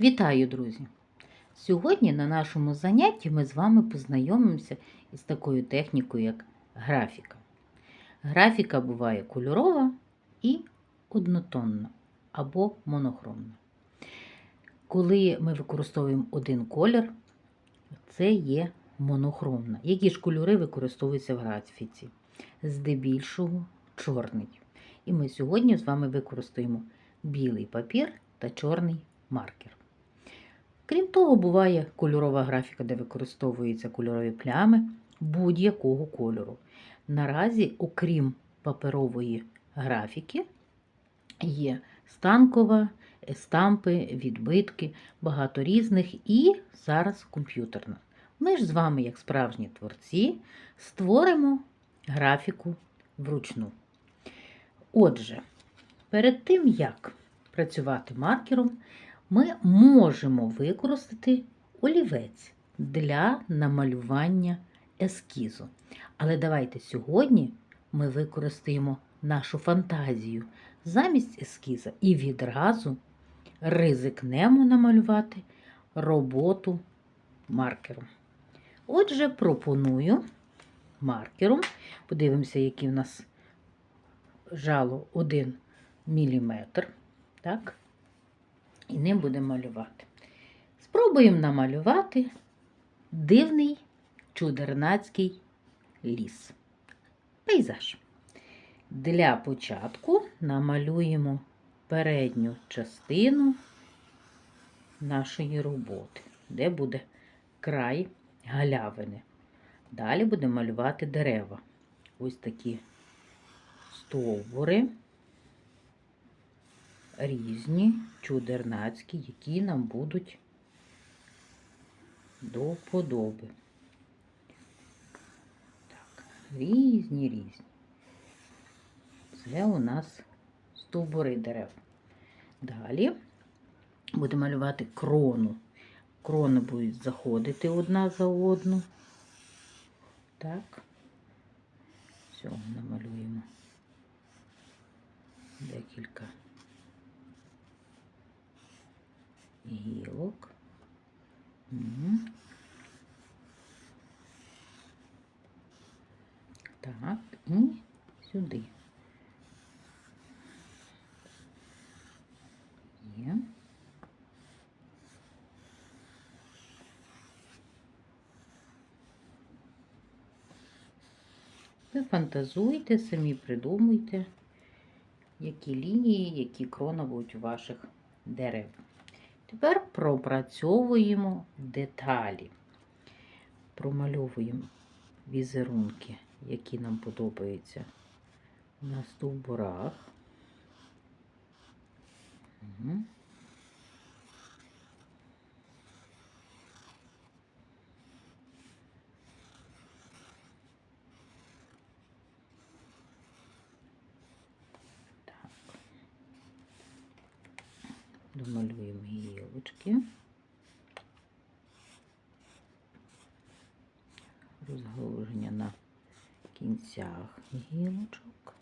Вітаю, друзі! Сьогодні на нашому занятті ми з вами познайомимося із такою технікою, як графіка. Графіка буває кольорова і однотонна або монохромна. Коли ми використовуємо один колір, це є монохромна. Які ж кольори використовуються в графіці? Здебільшого чорний. І ми сьогодні з вами використаємо білий папір та чорний маркер. Крім того, буває кольорова графіка, де використовуються кольорові плями будь-якого кольору. Наразі, окрім паперової графіки, є станкова, естампи, відбитки, багато різних і зараз комп'ютерна. Ми ж з вами, як справжні творці, створимо графіку вручну. Отже, перед тим, як працювати маркером, ми можемо використати олівець для намалювання ескізу. Але давайте сьогодні ми використаємо нашу фантазію замість ескіза і відразу ризикнемо намалювати роботу маркером. Отже, пропоную маркером. Подивимося, який в нас жало 1 мм. Так? І ним будемо малювати. Спробуємо намалювати дивний чудернацький ліс. Пейзаж. Для початку намалюємо передню частину нашої роботи, де буде край галявини. Далі будемо малювати дерева. Ось такі стовбури різні, чудернацькі, які нам будуть до вподоби. Так, різні різні. Це у нас стовбури дерев. Далі будемо малювати крону. Крони будуть заходити одна за одну. Так, все, намалюємо декілька. Гілок. Угу. Так, і сюди. Є. Ви фантазуйте, самі придумуйте, які лінії, які крона будуть у ваших дерев. Тепер пропрацьовуємо деталі, промальовуємо візерунки, які нам подобаються на стовбурах. Угу. Домалюємо гілочки. Розгалуження на кінцях гілочок.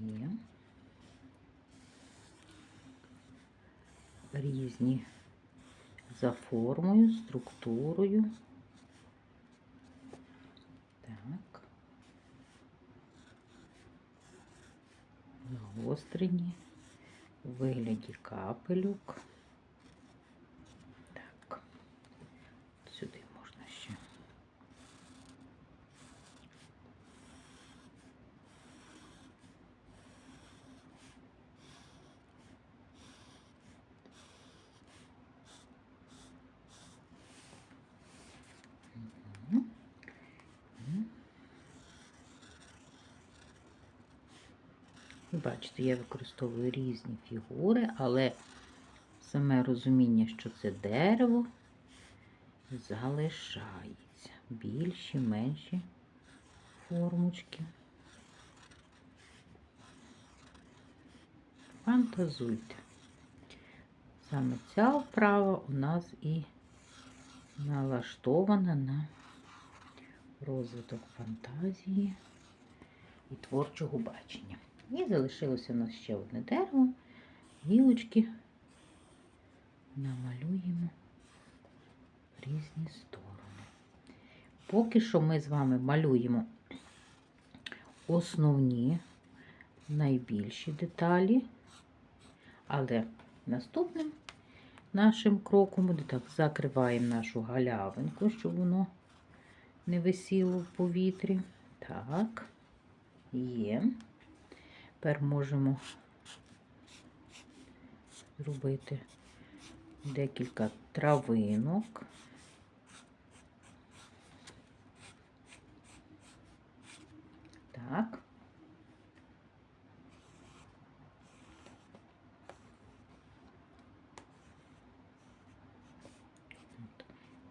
Є. Різні за формою, структурою. Так. Загострені вигляді капелюк. Так, сюди можна ще. Бачите, я використовую різні фігури, але саме розуміння, що це дерево, залишається. Більші, менші формочки. Фантазуйте. Саме ця вправа у нас і налаштована на розвиток фантазії і творчого бачення. І залишилося у нас ще одне дерево, гілочки намалюємо в різні сторони. Поки що ми з вами малюємо основні, найбільші деталі, але наступним нашим кроком буде так, закриваємо нашу галявинку, щоб воно не висіло в повітрі. Так, є. Тепер можемо зробити декілька травинок. Так.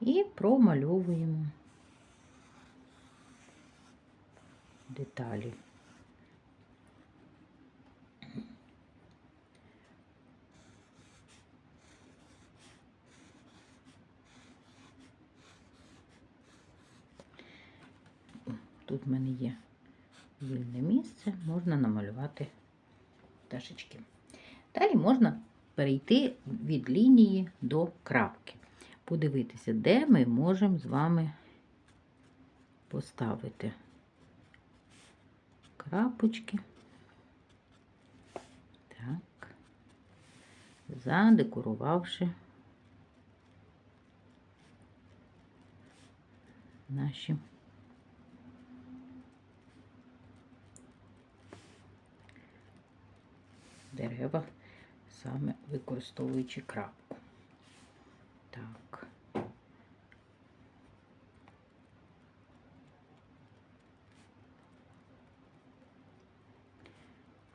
І промальовуємо деталі. Тут в мене є вільне місце, можна намалювати пташечки. Далі можна перейти від лінії до крапки. Подивитися, де ми можемо з вами поставити крапочки. Так, задекорувавши наші дерева, саме використовуючи крапку. Так.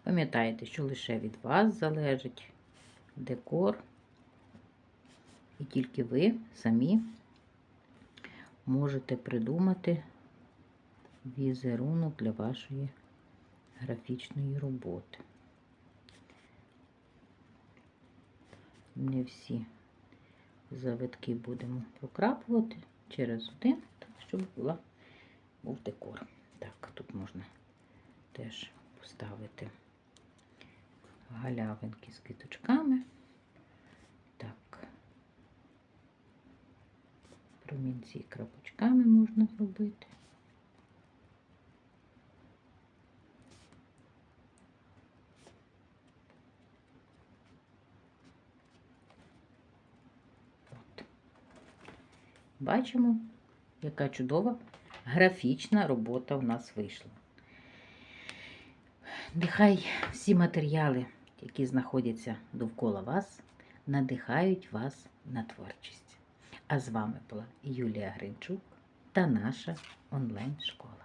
Пам'ятайте, що лише від вас залежить декор, і тільки ви самі можете придумати візерунок для вашої графічної роботи. Не всі завитки будемо прокрапувати через один, так, щоб була, був декор. Так, тут можна теж поставити галявинки з квіточками. Так, промінці крапочками можна зробити. Бачимо, яка чудова графічна робота у нас вийшла. Нехай всі матеріали, які знаходяться довкола вас, надихають вас на творчість. А з вами була Юлія Гринчук та наша онлайн-школа.